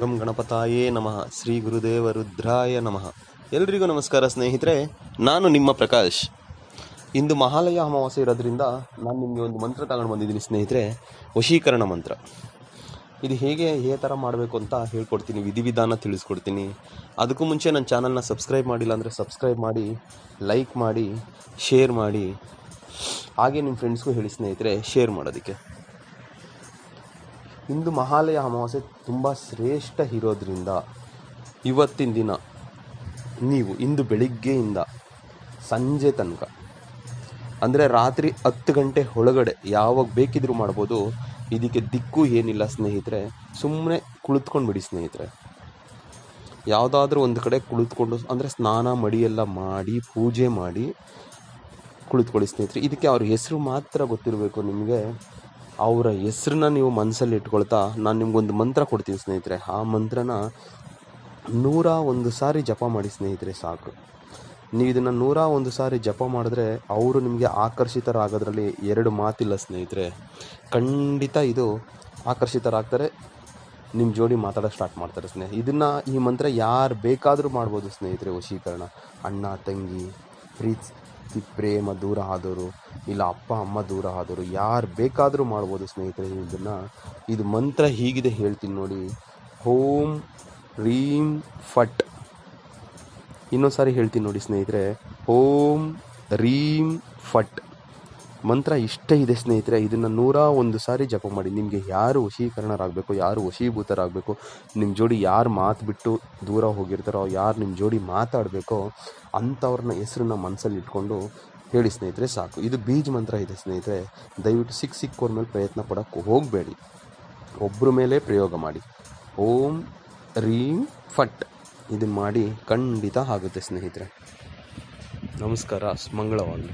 ಗಂ ಗಣಪತಾಯೇ ನಮಃ. ಶ್ರೀ ಗುರುದೇವ ರುದ್ರಾಯ ನಮಃ. ಎಲ್ರಿಗೂ ನಮಸ್ಕಾರ ಸ್ನೇಹಿತರೆ, ನಾನು ನಿಮ್ಮ ಪ್ರಕಾಶ್. ಇಂದು ಮಹಾಲಯ ಅಮಾವಾಸ್ಯೆ ಇರೋದ್ರಿಂದ ನಾನು ನಿಮಗೆ ಒಂದು ಮಂತ್ರ ತಗೊಂಡು ಬಂದಿದ್ದೀನಿ ಸ್ನೇಹಿತರೆ, ವಶೀಕರಣ ಮಂತ್ರ. ಇದು ಹೇಗೆ ಏ ಥರ ಮಾಡಬೇಕು ಅಂತ ಹೇಳ್ಕೊಡ್ತೀನಿ, ವಿಧಿವಿಧಾನ ತಿಳಿಸ್ಕೊಡ್ತೀನಿ. ಅದಕ್ಕೂ ಮುಂಚೆ ನನ್ನ ಚಾನಲ್ನ ಸಬ್ಸ್ಕ್ರೈಬ್ ಮಾಡಿಲ್ಲ ಅಂದರೆ ಸಬ್ಸ್ಕ್ರೈಬ್ ಮಾಡಿ ಲೈಕ್ ಮಾಡಿ ಶೇರ್ ಮಾಡಿ. ಹಾಗೆ ನಿಮ್ಮ ಫ್ರೆಂಡ್ಸ್ಗೂ ಹೇಳಿ ಸ್ನೇಹಿತರೆ ಶೇರ್ ಮಾಡೋದಕ್ಕೆ. ಇಂದು ಮಹಾಲಯ ಅಮಾವಾಸ್ಯೆ ತುಂಬ ಶ್ರೇಷ್ಠ ಇರೋದ್ರಿಂದ ಇವತ್ತಿನ ದಿನ ನೀವು ಇಂದು ಬೆಳಿಗ್ಗೆಯಿಂದ ಸಂಜೆ ತನಕ, ಅಂದರೆ ರಾತ್ರಿ ಹತ್ತು ಗಂಟೆ ಒಳಗಡೆ ಯಾವಾಗ ಬೇಕಿದ್ರೂ ಮಾಡ್ಬೋದು. ಇದಕ್ಕೆ ದಿಕ್ಕು ಏನಿಲ್ಲ ಸ್ನೇಹಿತರೆ ಸುಮ್ಮನೆ ಕುಳಿತುಕೊಂಡು ಬಿಡಿ ಸ್ನೇಹಿತರೆ. ಯಾವುದಾದ್ರೂ ಒಂದು ಕಡೆ ಕುಳಿತುಕೊಂಡು, ಅಂದರೆ ಸ್ನಾನ ಮಡಿಯೆಲ್ಲ ಮಾಡಿ, ಪೂಜೆ ಮಾಡಿ ಕುಳಿತುಕೊಳ್ಳಿ ಸ್ನೇಹಿತರೆ. ಇದಕ್ಕೆ ಅವ್ರ ಹೆಸರು ಮಾತ್ರ ಗೊತ್ತಿರಬೇಕು ನಿಮಗೆ. ಅವರ ಹೆಸ್ರನ್ನ ನೀವು ಮನಸ್ಸಲ್ಲಿ ಇಟ್ಕೊಳ್ತಾ ನಾನು ನಿಮ್ಗೊಂದು ಮಂತ್ರ ಕೊಡ್ತೀನಿ ಸ್ನೇಹಿತರೆ. ಆ ಮಂತ್ರನ ನೂರ ಒಂದು ಸಾರಿ ಜಪ ಮಾಡಿ ಸ್ನೇಹಿತರೆ ಸಾಕು. ನೀವು ಇದನ್ನು ನೂರ ಒಂದು ಸಾರಿ ಜಪ ಮಾಡಿದ್ರೆ ಅವರು ನಿಮಗೆ ಆಕರ್ಷಿತರಾಗೋದ್ರಲ್ಲಿ ಎರಡು ಮಾತಿಲ್ಲ ಸ್ನೇಹಿತರೆ. ಖಂಡಿತ ಇದು ಆಕರ್ಷಿತರಾಗ್ತಾರೆ ನಿಮ್ಮ ಜೋಡಿ ಮಾತಾಡೋಕೆ ಸ್ಟಾರ್ಟ್ ಮಾಡ್ತಾರೆ ಸ್ನೇಹಿತರೆ ಇದನ್ನು ಈ ಮಂತ್ರ ಯಾರು ಬೇಕಾದರೂ ಮಾಡ್ಬೋದು ಸ್ನೇಹಿತರೆ ವಶೀಕರಣ. ಅಣ್ಣ, ತಂಗಿ, ಪ್ರೀತಿ ಪ್ರೇಮ ದೂರ ಆದವರು ಇಲ್ಲ ಅಪ್ಪ, ಅಮ್ಮ ದೂರ ಆದವರು ಯಾರು ಬೇಕಾದರೂ ಮಾಡ್ಬೋದು ಸ್ನೇಹಿತರೆ ಇದನ್ನು. ಇದು ಮಂತ್ರ ಹೀಗಿದೆ ಹೇಳ್ತೀನಿ ನೋಡಿ. ಹೋಮ್ ರೀಂ ಫಟ್. ಇನ್ನೊಂದು ಸಾರಿ ಹೇಳ್ತೀನಿ ನೋಡಿ ಸ್ನೇಹಿತರೆ. ಓಂ ರೀಂ ಫಟ್. ಮಂತ್ರ ಇಷ್ಟೇ ಇದೆ ಸ್ನೇಹಿತರೆ, ಇದನ್ನು ನೂರ ಒಂದು ಸಾರಿ ಜಪ ಮಾಡಿ. ನಿಮಗೆ ಯಾರು ವಶೀಕರಣರಾಗಬೇಕು, ಯಾರು ವಶೀಭೂತರಾಗಬೇಕು ನಿಮ್ಮ ಜೋಡಿ ಯಾರು ಮಾತು ಬಿಟ್ಟು ದೂರ ಹೋಗಿರ್ತಾರೋ, ಯಾರು ನಿಮ್ಮ ಜೋಡಿ ಮಾತಾಡಬೇಕೋ ಅಂಥವ್ರನ್ನ ಹೆಸರನ್ನ ಮನಸ್ಸಲ್ಲಿ ಇಟ್ಕೊಂಡು ಹೇಳಿ ಸ್ನೇಹಿತರೆ ಸಾಕು. ಇದು ಬೀಜ ಮಂತ್ರ ಇದೆ ಸ್ನೇಹಿತರೆ. ದಯವಿಟ್ಟು ಸಿಕ್ಕ ಸಿಕ್ಕೋರ್ ಮೇಲೆ ಪ್ರಯತ್ನ ಪಡೋಕ್ಕೆ ಹೋಗಬೇಡಿ. ಒಬ್ಬರ ಮೇಲೆ ಪ್ರಯೋಗ ಮಾಡಿ. ಓಂ ರೀಂ ಫಟ್. ಇದನ್ನು ಮಾಡಿ ಖಂಡಿತ ಆಗುತ್ತೆ ಸ್ನೇಹಿತರೆ. ನಮಸ್ಕಾರ, ಮಂಗಳವಾಗಲಿ.